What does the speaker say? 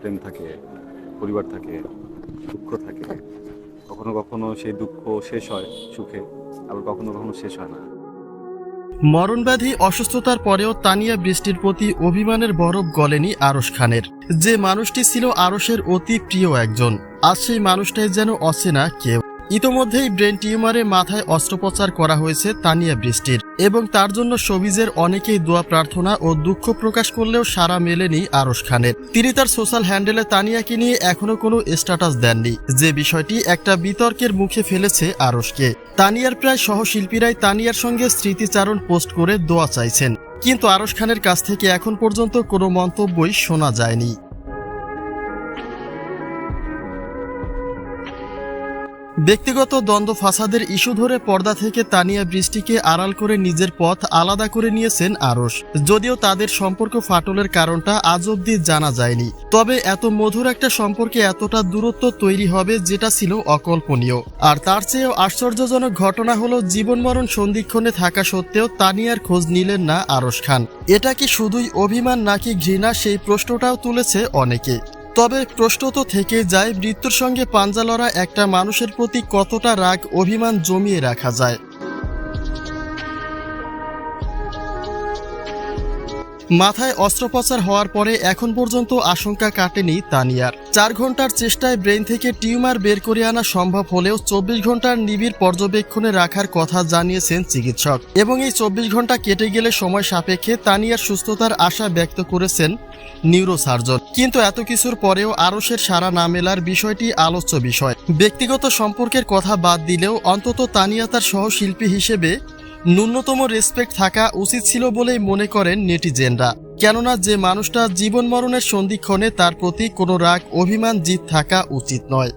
প্রেম থাকে, পরিবার থাকে, দুঃখ থাকে, কখনো কখনো সেই দুঃখ শেষ হয় সুখে, আবার কখনো কখনো শেষ হয় না। মরণব্যাধি, অসুস্থতার পরেও তানিয়া বৃষ্টির প্রতি অভিমানের বরফ গলেনি আরশ খানের। যে মানুষটি ছিল আরসের অতি প্রিয় একজন আর সেই মানুষটাই যেন অচেনা কেউ। ইতোমধ্যেই ব্রেন টিউমারে মাথায় অস্ত্রোপচার করা হয়েছে তানিয়া বৃষ্টির। এবং তার জন্য সবিজের অনেকেই দোয়া প্রার্থনা ও দুঃখ প্রকাশ করলেও সারা মেলেনি আরশ খানের। তিনি তার সোশ্যাল হ্যান্ডেলে তানিয়াকে নিয়ে এখনও কোনো স্ট্যাটাস দেননি। যে বিষয়টি একটা বিতর্কের মুখে ফেলেছে আরশকে। তানিয়ার প্রায় সহশিল্পীরাই তানিয়ার সঙ্গে স্মৃতিচারণ পোস্ট করে দোয়া চাইছেন। কিন্তু আরশ খানের কাছ থেকে এখন পর্যন্ত কোনো মন্তব্যই শোনা যায়নি। ব্যক্তিগত দ্বন্দ্ব ফাসাদের ইস্যু ধরে পর্দা থেকে তানিয়া বৃষ্টিকে আড়াল করে নিজের পথ আলাদা করে নিয়েছেন আরস যদিও তাদের সম্পর্ক ফাটলের কারণটা আজ অব্দি জানা যায়নি। তবে এত মধুর একটা সম্পর্কে এতটা দূরত্ব তৈরি হবে যেটা ছিল অকল্পনীয়। আর তার চেয়েও আশ্চর্যজনক ঘটনা হলো জীবন মরণ সন্ধিক্ষণে থাকা সত্ত্বেও তানিয়ার খোঁজ নিলেন না আরস খান। এটা কি শুধুই অভিমান নাকি ঘৃণা সেই প্রশ্নটাও তুলেছে অনেকে। তবে প্রশ্ন তো থেকে যায়, মৃত্যুর সঙ্গে পাঞ্জা লড়া একটা মানুষের প্রতি কতটা রাগ, অভিমান জমিয়ে রাখা যায়। মাথায় অস্ত্রোপচার হওয়ার পরে এখন পর্যন্ত আশঙ্কা কাটেনি তানিয়ার। চার ঘণ্টার চেষ্টায় ব্রেন থেকে টিউমার বের করে আনা সম্ভব হলেও চব্বিশ ঘণ্টার নিবিড় পর্যবেক্ষণে রাখার কথা জানিয়েছেন চিকিৎসক। এবং এই চব্বিশ ঘণ্টা কেটে গেলে সময় সাপেক্ষে তানিয়ার সুস্থতার আশা ব্যক্ত করেছেন নিউরোসার্জন। কিন্তু এত কিছুর পরেও আরসের সারা না মেলার বিষয়টি আলোচ্য বিষয়। ব্যক্তিগত সম্পর্কের কথা বাদ দিলেও অন্তত তানিয়া তার সহশিল্পী হিসেবে ন্যূনতম রেসপেক্ট থাকা উচিত ছিল বলেই মনে করেন নেটিজেনরা। কেননা যে মানুষটা জীবন মরণের সন্ধিক্ষণে তার প্রতি কোনো রাগ, অভিমান জিত থাকা উচিত নয়।